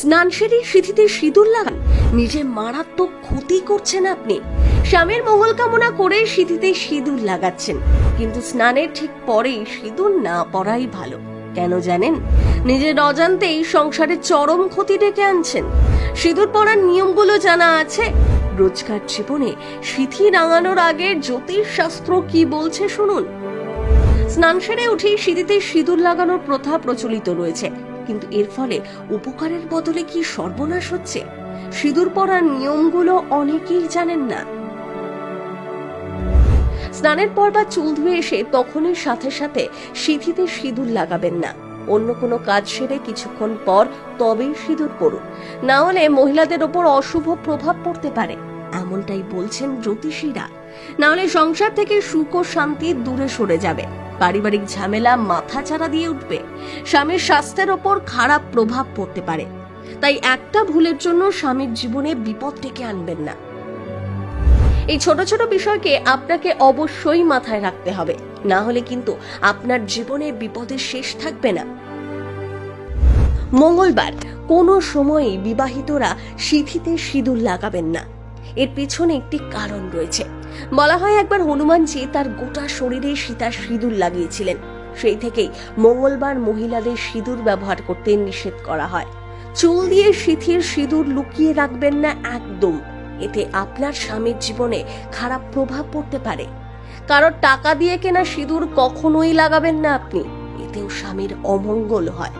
স্নান সেরে সিঁথিতে সিঁদুর লাগান। নিজে মারাত্মক ক্ষতি করছেন আপনি। স্বামীর মঙ্গল কামনা করে সিঁথিতে সিঁদুর লাগাচ্ছেন। কিন্তু স্নানের ঠিক পরেই সিঁদুর না পরাই ভালো। কেন জানেন? নিজের অজান্তেই সংসারে চরম ক্ষতি ডেকে আনছেন। সিঁদুর পরার নিয়মগুলো জানা আছে। রোজকার জীবনে সিঁথি রাঙানোর আগে জ্যোতিষ শাস্ত্র কি বলছে শুনুন। স্নান সেরে উঠেই সিঁড়িতে সিঁদুর লাগানোর প্রথা প্রচলিত রয়েছে। কিন্তু এর ফলে উপকারের বদলে কি সর্বনাশ হচ্ছে? সিঁদুর পরার নিয়মগুলো অনেকেই জানেন না। স্নানের পর বা চুল ধুয়ে এসে তখনই সাথে সাথে সিঁথিতে সিঁদুর লাগাবেন না। অন্য কোনো কাজ সেরে কিছুক্ষণ পর তবেই সিঁদুর পরুন না হলে মহিলাদের ওপর অশুভ প্রভাব পড়তে পারে, এমনটাই বলছেন জ্যোতিষীরা। না হলে সংসার থেকে সুখ ও শান্তি দূরে সরে যাবে। পারিবারিক ঝামেলা মাথা চাড়া দিয়ে উঠবে। স্বামীর স্বাস্থ্যের ওপর খারাপ প্রভাব পড়তে পারে। তাই একটা ভুলের জন্য স্বামীর জীবনে বিপদ ডেকে আনবেন না। এই ছোট ছোট বিষয়কে আপনাকে অবশ্যই মাথায় রাখতে হবে। না হলে কিন্তু আপনার জীবনে বিপদের শেষ থাকবে না। মঙ্গলবার, কোনো সময়ই বিবাহিতরা সিঁথিতে সিঁদুর লাগাবেন না। এর পিছনে একটি কারণ রয়েছে। বলা হয় একবার হনুমানজি তার গোটা শরীরে সীতার সিঁদুর লাগিয়েছিলেন। সেই থেকেই মঙ্গলবার মহিলাদের সিঁদুর ব্যবহার করতে নিষেধ করা হয়। চুল দিয়ে সিঁথির সিঁদুর লুকিয়ে রাখবেন না একদম। এতে আপনার স্বামীর জীবনে খারাপ প্রভাব পড়তে পারে। কারোর টাকা দিয়ে কেনা সিঁদুর কখনোই লাগাবেন না আপনি। এতেও স্বামীর অমঙ্গল হয়।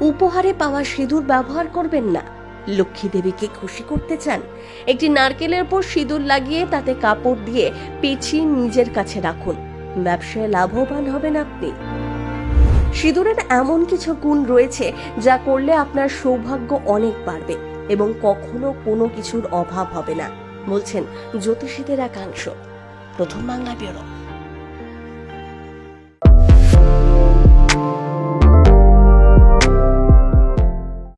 উপহারে পাওয়া সিঁদুর ব্যবহার করবেন না। লক্ষ্মী দেবীকে খুশি করতে চান? একটি নারকেলের উপর সিঁদুর লাগিয়ে তাতে কাপড় দিয়ে পেঁচিয়ে নিজের কাছে রাখুন। ব্যবসায় লাভবান হবেন আপনি। সিঁদুরের এমন কিছু গুণ রয়েছে যা করলে আপনার সৌভাগ্য অনেক বাড়বে এবং কখনো কোনো কিছুর অভাব হবে না। বলছেন জ্যোতিষীদের একাংশ। প্রথম বাংলা ব্যুরো।